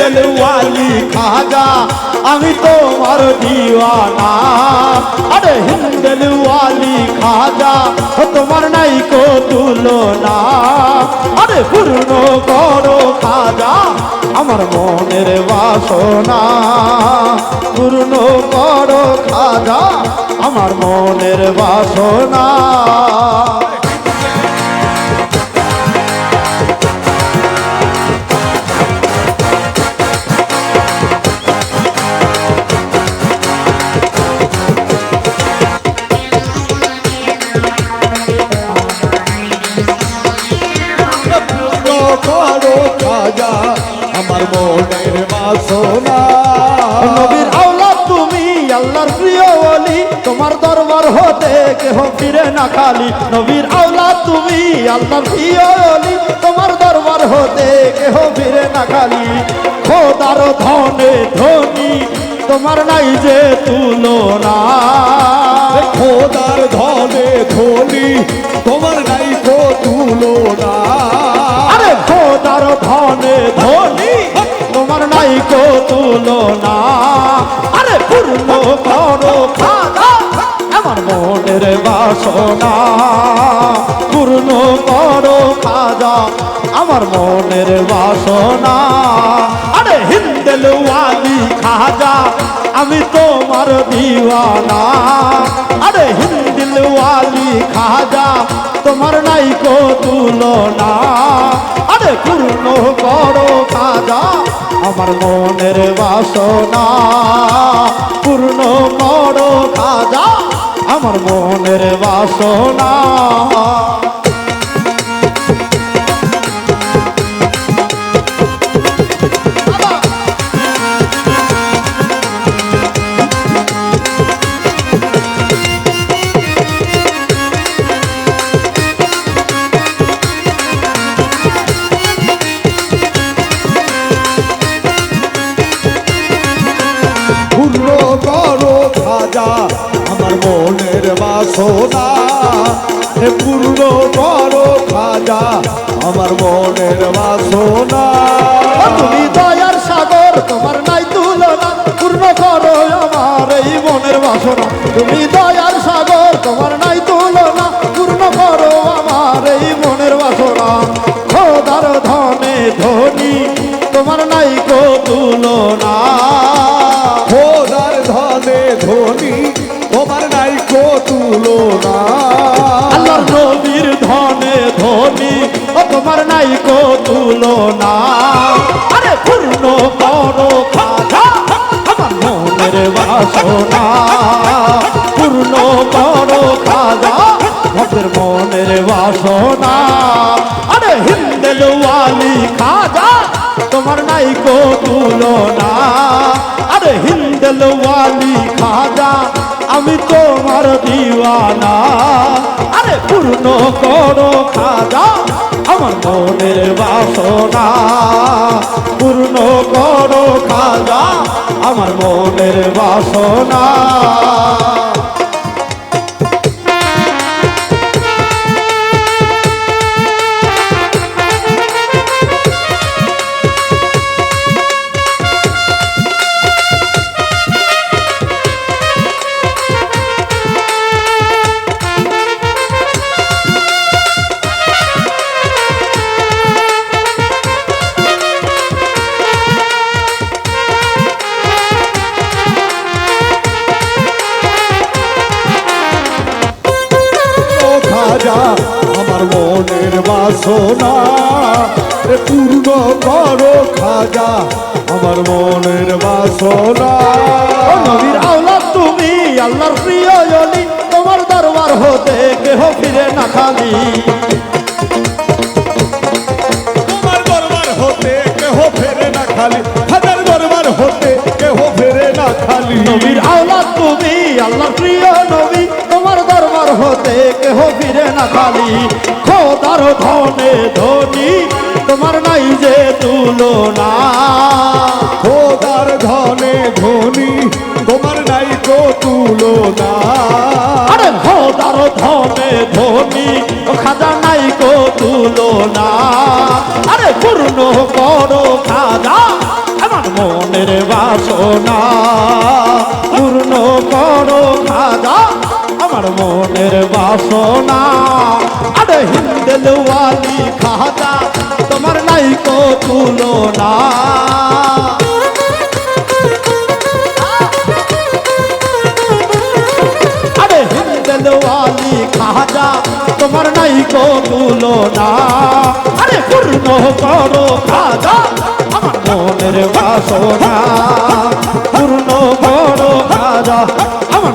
হিন্দেলওয়ালি খাজা, আমি তোমার দিওয়ানা। আরে হিন্দেলওয়ালি খাজা, তোমার নাই কো তুলনা। আরে পূর্ণ করো খাজা, আমার মনের বাসনা। পূর্ণ করো খাজা, আমার মনের বাসনা। মনের বাসনা। নবীর আওলাদ তুমি আল্লাহর প্রিয় বলি তোমার দরবার হতে কেহ ফিরে না খালি। নবীর আওলাদ তুমি আল্লাহর প্রিয় বলি তোমার দরবার হতে কেহ ফিরে না খালি। খোদার ধনে ধনী তোমার নাই যে তুলনা। খোদার ধনে ধনি তোমার নাই কো তুলনা। আরে খোদার ধনে তুলনা। আরে পূর্ণ করো খাজা আমার মনের বাসনা। পূর্ণ করো খাজা আমার মনের বাসনা। আরে হিন্দেল ওয়ালি খাজা, আমি তোমার দিওয়ানা। আরে হিন্দিল ওয়ালি খাজা, তোমার নাই কো তুলনা। আরে পূর্ণ করো আমার মনের বাসনা। পূর্ণ করো খাজা আমার মনের বাসনা। পূর্ণ করো খাজা আমার মনের বাসনা। হে পূর্ণ করো খাজা আমার মনের বাসনা। তুমি দয়ার সাগর, তোমার নাই তুলনা। পূর্ণ করো আমার এই মনের বাসনা। তুমি দয়ার সাগর, তোমার নাই তুলনা। পূর্ণ করো আমার এই মনের বাসনা। খোদার ধনে ধনী, তোমার নাই কো তুলনা। ধনে, তোমার নাই কো নবীর ধনে ধনী, ও তোমার নাই কো আরে পূর্ণ করো খাজা, আমার মনের বাসনা। পূর্ণ করো খাজা ভক্তের মনের বাসনা। আরে হিন্দেল ওয়ালি খাজা, তোমার নাই কো তুলনা। হিন্দেল ওয়ালি খাজা, আমি তোমার দিওয়ানা। আরে পূর্ণ করো খাজা, আমার মনের বাসনা। পূর্ণ করো খাজা, আমার মনের বাসনা। খাজা আমার মনের বাসনা। পূর্ণ করো খাজা, আমার মনের বাসনা। নবীর তুমি, আল্লাহর প্রিয় তোমার দরবার হতে কেহ ফিরে না খালি। তোমার দরবার হতে কেহ ফেরে না খালি। হাজার দরবার হতে কেহ ফেরে না খালি। নবীর আওলাদ তুমি, আল্লাহর প্রিয় নবী হতে কেহ ফিরে না খালি। খোদার ধনে ধনী, তোমার নাই যে তুলনা। খোদার ধনে ধনি, তোমার নাই কো তুলনা। আরে খোদার ধনে ধনী খাজা নাই কো তুলনা। আরে পূর্ণ করো খাজা আমার বাসনা। পূর্ণ করো খাজা আমার মনের বাসনা। আরে হিন্দেলওয়ালি খাজা, তোমার নাই কো তুলনা আরে হিন্দেলওয়ালি খাজা, তোমার নাই কো তুলনা আরে পূর্ণ করো খাজা, আমার মনের বাসনা। পূর্ণ করো খাজা, আমার